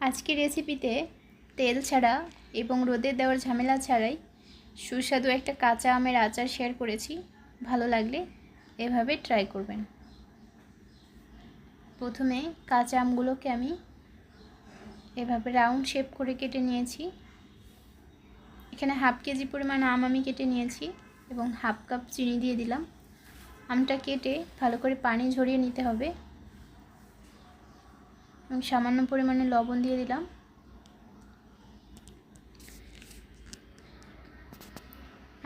আজকের রেসিপিতে তেল ছাড়া এবং রোদে দেওয়ার ঝামেলা ছাড়াই সুস্বাদু একটা কাঁচা আমের আচার শেয়ার করেছি। ভালো লাগলে এভাবে ট্রাই করবেন। প্রথমে কাঁচা আমগুলোকে আমি এভাবে রাউন্ড শেপ করে কেটে নিয়েছি। এখানে হাফ কেজি পরিমাণ আম আমি কেটে নিয়েছি এবং হাফ কাপ চিনি দিয়ে দিলাম। আমটা কেটে ভালো করে পানি ঝরিয়ে নিতে হবে। এবং সামান্য পরিমাণে লবণ দিয়ে দিলাম।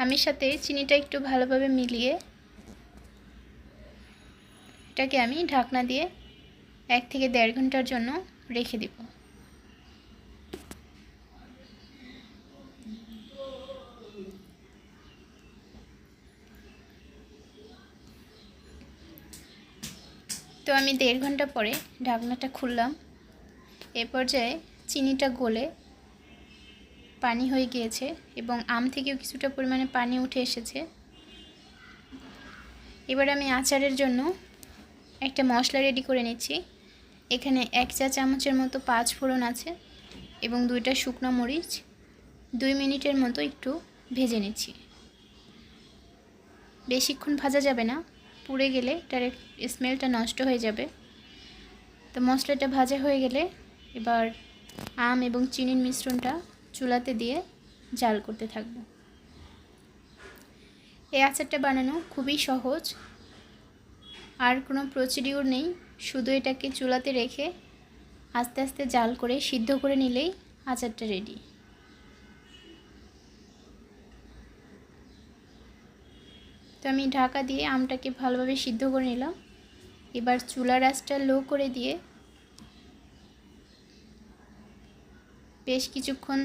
আমি সাথে চিনিটা একটু ভালোভাবে মিলিয়ে এটাকে আমি ঢাকনা দিয়ে এক থেকে দেড় ঘণ্টার জন্য রেখে দেব। তো আমি দেড় ঘণ্টা পরে ঢাকনাটা খুললাম। এ পর্যায়ে চিনিটা গলে পানি হয়ে গিয়েছে এবং আম থেকেও কিছুটা পরিমাণে পানি উঠে এসেছে। এবার আমি আচারের জন্য একটা মশলা রেডি করে নিচ্ছি। এখানে এক চা চামচের মতো পাঁচ ফোড়ন আছে এবং দুইটা শুকনো মরিচ দুই মিনিটের মতো একটু ভেজে নিচ্ছি। বেশিক্ষণ ভাজা যাবে না। পুড়ে গেলে এটার স্মেলটা নষ্ট হয়ে যাবে। তো মশলাটা ভাজা হয়ে গেলে এবার আম এবং চিনির মিশ্রণটা চুলাতে দিয়ে জাল করতে থাকব। এই আচারটা বানানো খুবই সহজ। আর কোনো প্রসিডিউর নেই, শুধু এটাকে চুলাতে রেখে আস্তে আস্তে জাল করে সিদ্ধ করে নিলেই আচারটা রেডি তো আমি ঢাকা দিয়ে আমটাকে ভালোভাবে সিদ্ধ করে নিলাম। এবার চুলার আঁচটা লো করে দিয়ে বেশ কিছুক্ষণ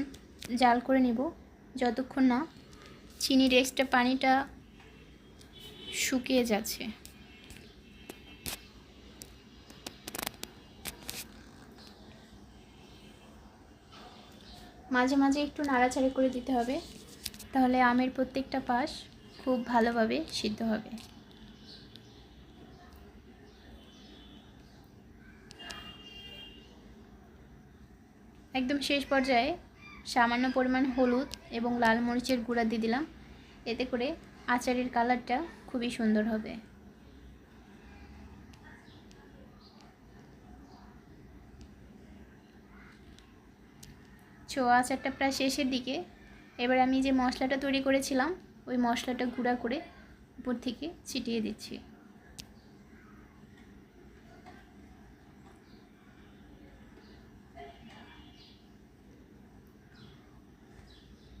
জাল করে নেব। যতক্ষণ না চিনির এক্সট্রা পানিটা শুকিয়ে যাচ্ছে। মাঝে মাঝে একটু নাড়াচাড়া করে দিতে হবে। তাহলে আমের প্রত্যেকটা পাশ খুব ভালোভাবে সিদ্ধ হবে। একদম শেষ পর্যায়ে সামান্য পরিমাণ হলুদ এবং লাল মরিচের গুঁড়া দিয়ে দিলাম। এতে করে আচারের কালারটা খুবই সুন্দর হবে। ছো আচারটা প্রায় শেষের দিকে। এবার আমি যে মশলাটা তৈরি করেছিলাম ওই মশলাটা গুঁড়া করে উপর থেকে ছিটিয়ে দিচ্ছি।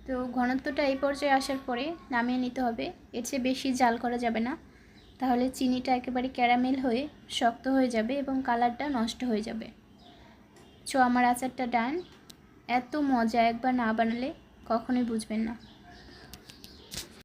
তো ঘনত্বটা এই পর্যায়ে আসার পরে নামিয়ে নিতে হবে। এর চেয়ে বেশি জাল করা যাবে না। তাহলে চিনিটা একেবারে ক্যারামেল হয়ে শক্ত হয়ে যাবে এবং কালারটা নষ্ট হয়ে যাবে। সো আমার আচারটা ডান। এত মজা একবার না বানালে কখনোই বুঝবেন না।